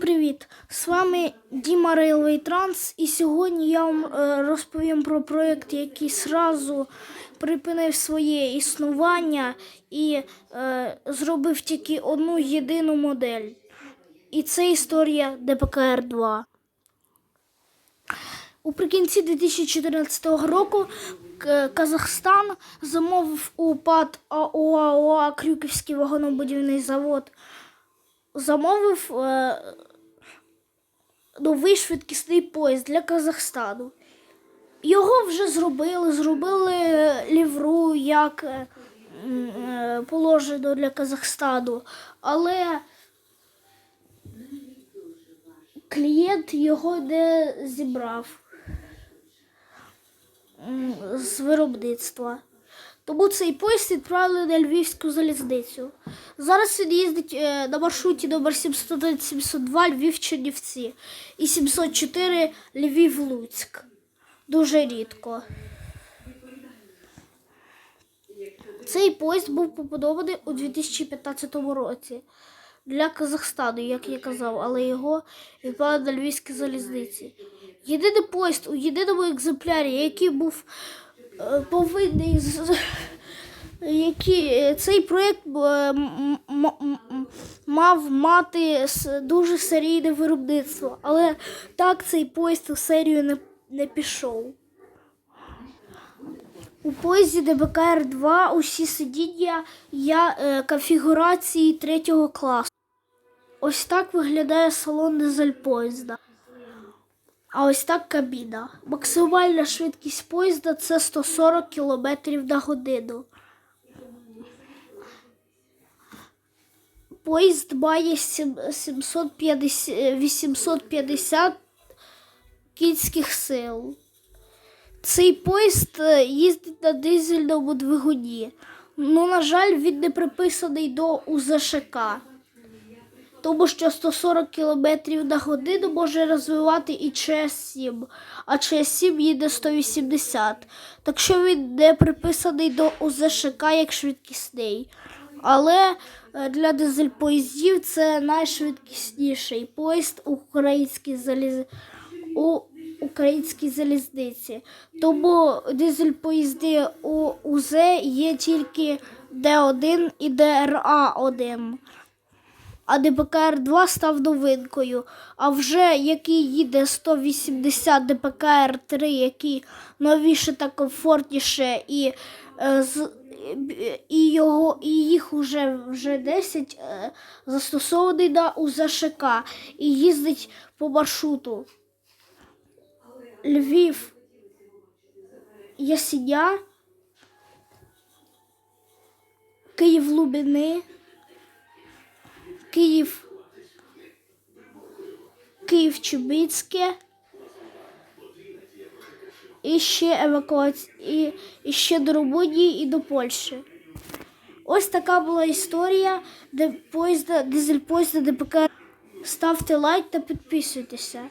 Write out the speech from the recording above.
Привіт! З вами Діма Railway Trans і сьогодні я вам е, розповім про проєкт, який сразу припинив своє існування і е, зробив тільки одну єдину модель. І це історія ДПКР 2. Уприкінці 2014 року Казахстан замовив у ПАД АОА Крюківський вагонобудівний завод. Замовив е, новий швидкісний поїзд для Казахстану. Його вже зробили, зробили лівру, як е, е, положено для Казахстану. Але клієнт його не зібрав з виробництва. Тому цей поїзд відправили на Львівську залізницю. Зараз він їздить е, на маршруті номер 701-702 Львів-Чернівці і 704 Львів-Луцьк. Дуже рідко. Цей поїзд був побудований у 2015 році для Казахстану, як я казав, але його відправили на Львівській залізниці. Єдиний поїзд у єдиному екземплярі, який був повинний з- які е, цей проєкт е, мав мати дуже серійне виробництво, але так цей поїзд у серію не, не пішов. У поїзді ДБКР 2 усі сидіння є е, конфігурації третього класу. Ось так виглядає салон дизель поїзда. А ось так кабіна. Максимальна швидкість поїзда це 140 км на годину. Поїзд має 750, е, 850 кінських сил. Цей поїзд е, їздить на дизельному двигуні. Ну, на жаль, він не приписаний до УЗШК. Тому що 140 км на годину може розвивати і ЧС-7, а ЧС-7 їде 180. Так що він не приписаний до УЗШК як швидкісний. Але е, для дизель-поїздів це найшвидкісніший поїзд українській заліз... у українській залізниці. Тому дизель-поїзди у УЗ є тільки Д1 і ДРА1 а ДПКР-2 став новинкою. А вже який їде 180 ДПКР-3, який новіше та комфортніше, і, е, з, і, його, і їх уже, вже 10 е, застосований на УЗШК і їздить по маршруту. Львів, Ясіня, Київ Лубини. Київ, Київ Чубицьке. І ще евакуація, і, і ще до Румунії і до Польщі. Ось така була історія, де поїзда, дизель поїзда ДПК. Ставте лайк та підписуйтеся.